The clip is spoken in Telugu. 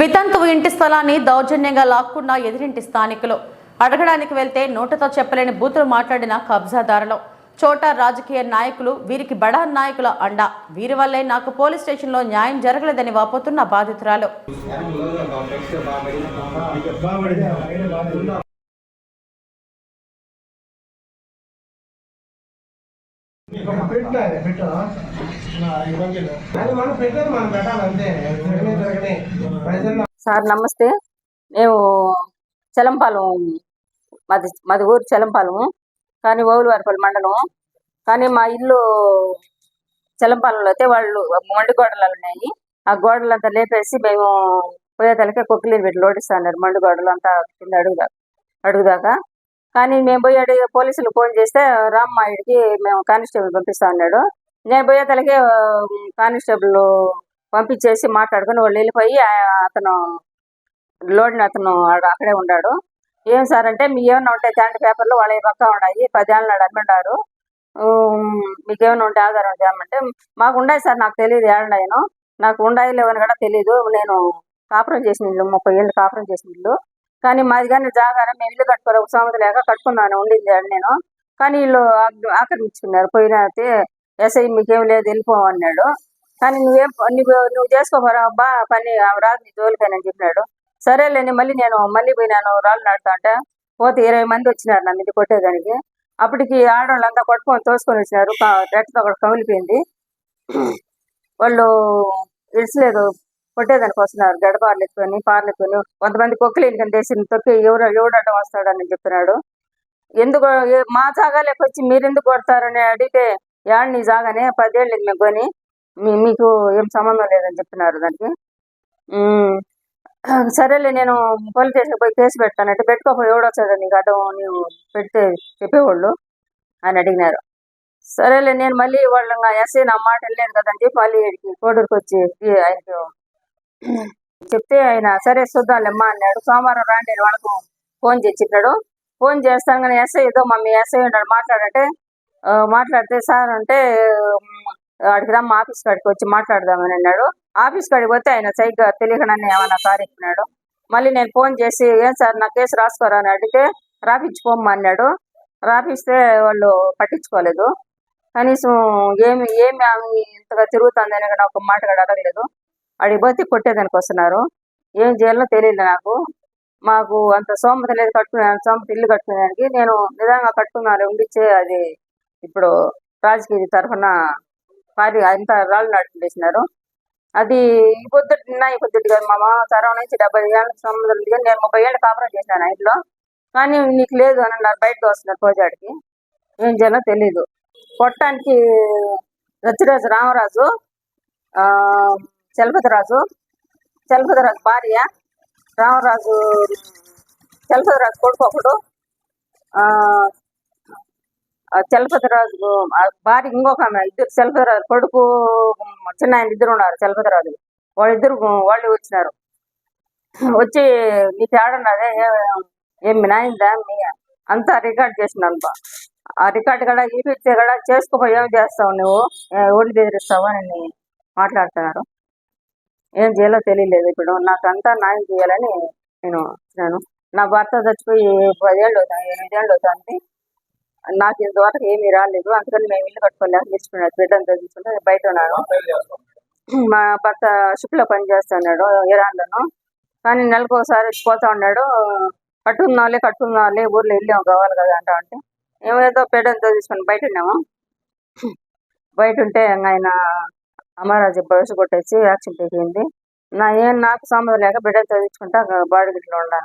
వితంతువు ఇంటి స్థలాన్ని దౌర్జన్యంగా లాక్కున్న ఎదిరింటి స్థానికులు. అడగడానికి వెళ్తే నోటతో చెప్పలేని బూతులు మాట్లాడిన కబ్జాదారులు. చోటా రాజకీయ నాయకులు వీరికి బడా నాయకుల అండ. వీరి వల్లే నాకు పోలీస్ స్టేషన్లో న్యాయం జరగలేదని వాపోతున్న బాధితురాలు. మనం మనం సార్ నమస్తే. మేము చలంపాలెం మాది మాది ఊరు చలంపాలెం కానీ ఓవులవారిపల్లి మండలం. కానీ మా ఇల్లు చలంపాలెంలో అయితే వాళ్ళు మండి గోడలు ఉన్నాయి. ఆ గోడలంతా లేపేసి మేము పోయేతలకే కొక్కిలీని పెట్టి లోడిస్తున్నారు మండి గోడలు అంతా కింద అడుగుదా అడుగుదాకా. కానీ మేము పోయి అడిగి పోలీసులు ఫోన్ చేస్తే రామ్మ ఇడికి మేము కానిస్టేబుల్ పంపిస్తా అన్నాడు. నేను పోయే తలకే కానిస్టేబుల్ పంపించేసి మాట్లాడుకుని వాళ్ళు వెళ్ళిపోయి అతను లోడ్ని అతను అక్కడే ఉన్నాడు ఏం సార్ అంటే మీ ఏమైనా ఉంటే తాండి పేపర్లు వాళ్ళ పక్క ఉన్నాయి పదేళ్ళ నాడు అమ్మిండారు. మీకేమైనా ఉంటే ఆధారం చేయమంటే మాకు ఉన్నాయి సార్ నాకు తెలియదు ఏడున్నాయను నాకు ఉండాయి లేవని కూడా తెలియదు నేను కాపురం చేసిన ఇల్లు ముప్పై ఏళ్ళు కాపురం చేసిన ఇల్లు. కానీ మాది కానీ జాగానే మేము ఇల్లు కట్టుకోరు ఒక సంవత్సరం లేక కట్టుకున్నాను ఉండింది ఆడ నేను. కానీ వీళ్ళు ఆక్- ఆక్రమించుకున్నారు. పోయిన అయితే ఎస్ఐ మీకేం లేదు వెళ్ళిపోమన్నాడు కానీ నువ్వేం నువ్వు నువ్వు చేసుకోపోరా అబ్బా పని రాదు నీ జోలికని చెప్పినాడు. సరేలేని మళ్ళీ నేను మళ్ళీ పోయినాను రాళ్ళు నాటుతా అంటే పోతే ఇరవై మంది వచ్చినారు నన్ను ఇది కొట్టేదానికి. అప్పటికి ఆడవాళ్ళంతా కొట్టుకొని తోసుకొని వచ్చినారు. రెట్టతో ఒకటి కమిలిపోయింది. వాళ్ళు ఇడిచలేదు కొట్టేదానికి వస్తున్నారు. గడ పార్లు ఎత్తుకొని పార్లు ఎత్తుకొని కొంతమంది కొక్కలేని కింద తొక్కి ఎవరు ఎవడడం వస్తాడని చెప్పినాడు ఎందుకు మా జాగాలోకి వచ్చి మీరు ఎందుకు కొడతారని అడిగితే యాడ్ నీ జాగానే పదేళ్ళు మేము కొని మీ మీకు ఏం సంబంధం లేదని చెప్పినారు దానికి. సరేలే నేను పోలీస్ స్టేషన్ పోయి కేసు పెడతానంటే పెట్టుకోకపోయి ఎవడొచ్చాడు నీకు అడ్డం నీవు పెడితే చెప్పేవాళ్ళు అని అడిగినారు. సరేలే నేను మళ్ళీ వాళ్ళు ఎస్ఏ నా మాట వెళ్ళలేదు కదని చెప్పి మళ్ళీ కోడూరుకి వచ్చి ఆయనకి చెప్తే ఆయన సరే చూద్దాంలేమ్మా అన్నాడు. సోమవారం రాండి అని వాళ్ళకు ఫోన్ చేసినాడు ఫోన్ చేస్తాను కానీ ఎస్ఐ ఏదో మమ్మీ ఎస్ఐ ఉన్నాడు మాట్లాడంటే ఆ, మాట్లాడితే సార్ అంటే అక్కడికి రమ్మ ఆఫీస్ కాడికి వచ్చి మాట్లాడదామని అన్నాడు. ఆఫీస్ కాడికి పోతే ఆయన సరిగ్గా తెలియకనని ఏమన్నా కారెక్కినాడు మళ్ళీ నేను ఫోన్ చేసి ఏం సార్ నా కేసు రాసుకోరా? అని అడిగితే రాపించుకోమ్మా అన్నాడు. రాపిస్తే వాళ్ళు పట్టించుకోలేదు. కనీసం ఏమి ఏమి ఆమె ఇంతగా తిరుగుతుందని అని ఒక మాట కూడా అడగలేదు. అడిగి పోతే కొట్టేదానికి వస్తున్నారు. ఏం చేయాలో తెలియదు నాకు. మాకు అంత సోమత లేదు కట్టుకునే సోమత ఇల్లు కట్టుకునేదానికి. నేను నిజంగా కట్టుకున్నాను ఉండిచ్చే అది ఇప్పుడు రాజకీయ తరఫున పారి అంత రాళ్ళు నడిపించేసినారు. అది ఈ పొద్దుటి నిన్న ఈ పొద్దుటి కాదు మా మామ తరం నుంచి డెబ్బై ఏళ్ళ సంబంధం నేను ముప్పై ఏళ్ళు కాపురం చేశాను ఇంట్లో. కానీ నీకు లేదు అని అన్నారు బయటకు వస్తున్నారు పోజాడికి ఏం చేయాలో తెలీదు. కొట్టడానికి రచ్చిరాజు రామరాజు ఆ, చలపతిరాజు. చలపతిరాజు భార్య. రామరాజు చలపతిరాజు కొడుకు ఒకడు. ఆ, ఆ చలపతిరాజు భార్య ఇంకొక ఆమె ఇద్దరు చలపతిరాజు కొడుకు చిన్న ఆయన ఇద్దరు ఉన్నారు చలపతిరాజు. వాళ్ళిద్దరు వాళ్ళు వచ్చినారు. వచ్చి మీ ఏడన్నదే ఏం నాయిందా మీ అంతా రికార్డ్ చేసినాను బా. ఆ రికార్డ్ కూడా చూపిస్తే కూడా చేసుకోపోయి ఏం చేస్తావు నువ్వు? ఏ, బెదిరిస్తావు? అని మాట్లాడుతున్నారు. ఏం చేయాలో తెలియలేదు. ఇప్పుడు నాకు అంతా న్యాయం చేయాలని నేను వచ్చినాను నా భర్త చచ్చిపోయి పదేళ్ళు అవుతాను ఎనిమిదేళ్ళు అవుతుంది నాకు ఇంతవరకు ఏమీ రాలేదు. అందుకని మేము ఇల్లు కట్టుకోలేక తీసుకున్నాను బిడ్డను తీసుకుంటే బయట ఉన్నాను. మా భర్త షిప్లో పని చేస్తున్నాడు ఇరాన్లోను. కానీ నెలకు ఒకసారి పోతా ఉన్నాడు. కట్టుకున్నాలే కట్టుకున్నాలే ఊర్లో ఇల్లు కావాలి కదా అంటా అంటే ఏమేదో పేడంతో తీసుకొని బయట ఉన్నాము. బయట ఉంటే ఆయన అమరాజు బస్సు కొట్టేసి యాక్సిడెంట్ అయ్యింది నా ఏం నాకు సంబంధం లేక బిడ్డ చదివించుకుంటా బాడీ గిట్లో ఉన్నాను